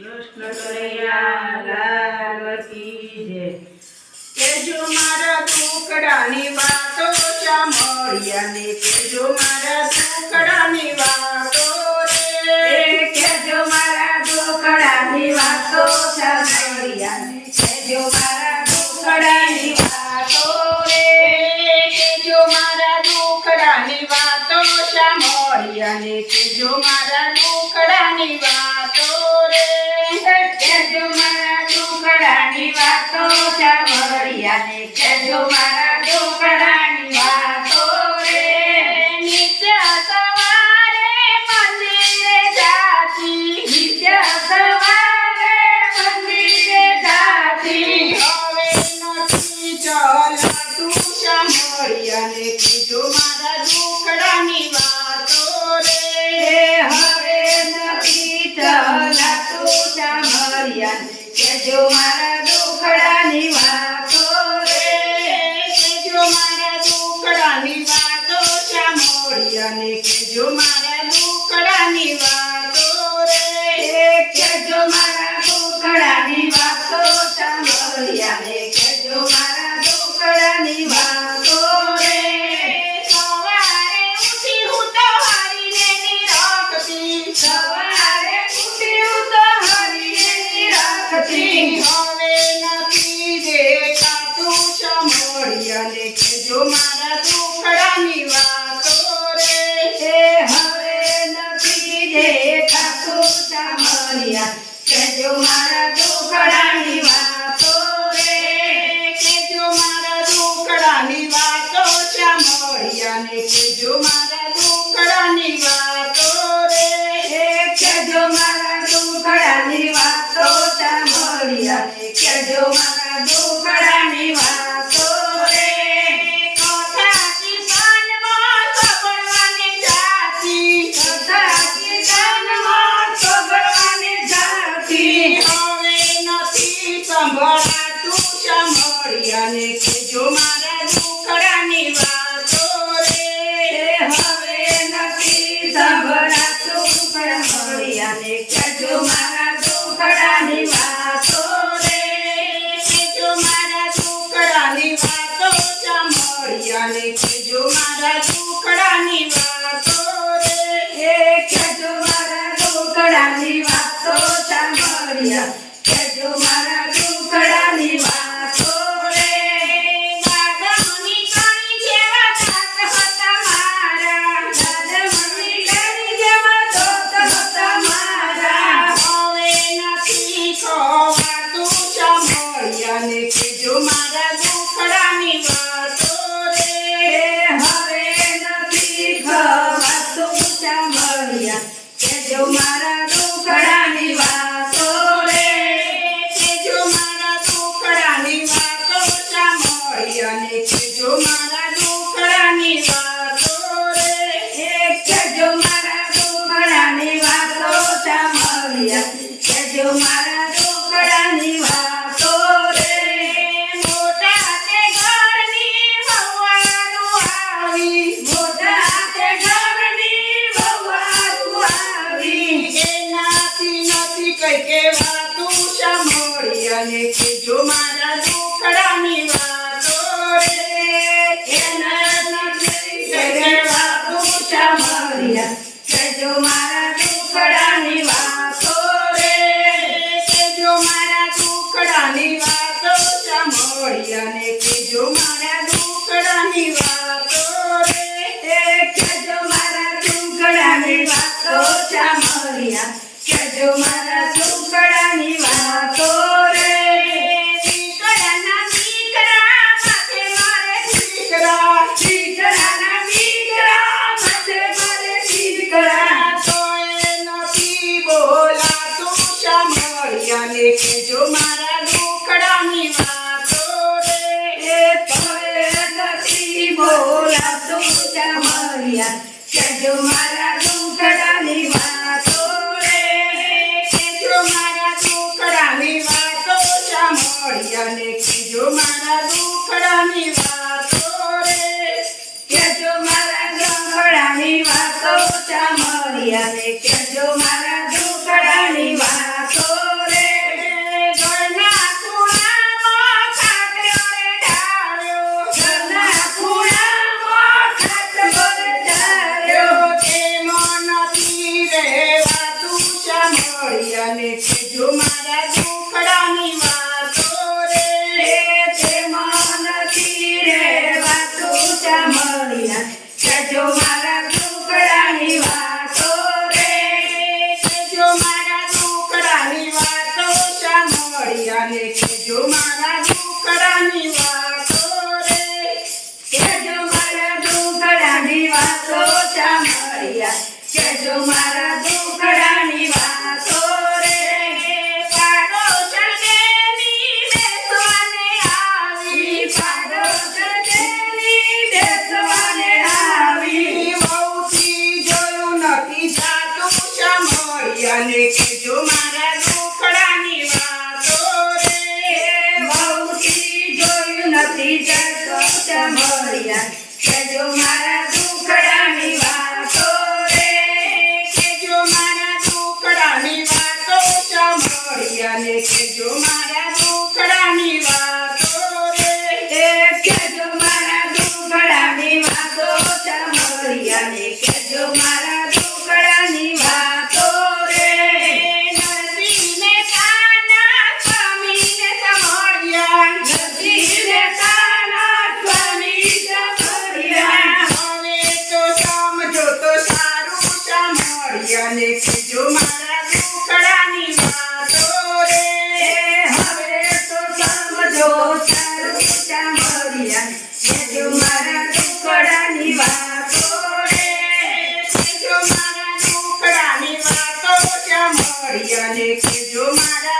કૃષ્ણ કનૈયા લાલ કી જય. કેજો મારા ટુકડાની વાતો ચામડિયા ને કેજો મારા ટુકડાની વાતો રે. કેજો મારા ટુકડાની વાતો ચામડિયા ને કેજો મારા ટુકડાની વાતો રે. કેજો મારા ટુકડાની વાતો ચામડિયા ને કેજો મારા ટુકડાની વાતો તો ચામડિયાને કહેજો મારા Gloria, que al Dios Yeah. Jumaat. કૈયાને કેજો મારા લોકડાની વાતો રે પરે નથી બોલાતો તમારિયા કેજો મારા લોકડાની વાતો રે કેજો મારા લોકડાની વાતો ચામડિયાને કેજો મારા લોકડાની વાતો રે કેજો મારા લોકડાની વાતો ચામડિયાને કેજો મારા લોકડાની વાતો ચામડિયા કહેજો મારા વાતો રે. કેજો મારા દુખડાની વાતો મારા વાતો રે. કહેજો મારા દુખડાની વાતો મારા વાતો રે. પાડોશણ દેવી બેસવાને આવી પાડોશ જોયું નથી જતો જો મારા દુખડાની કેજો મારા દુખડાની વાતો મારા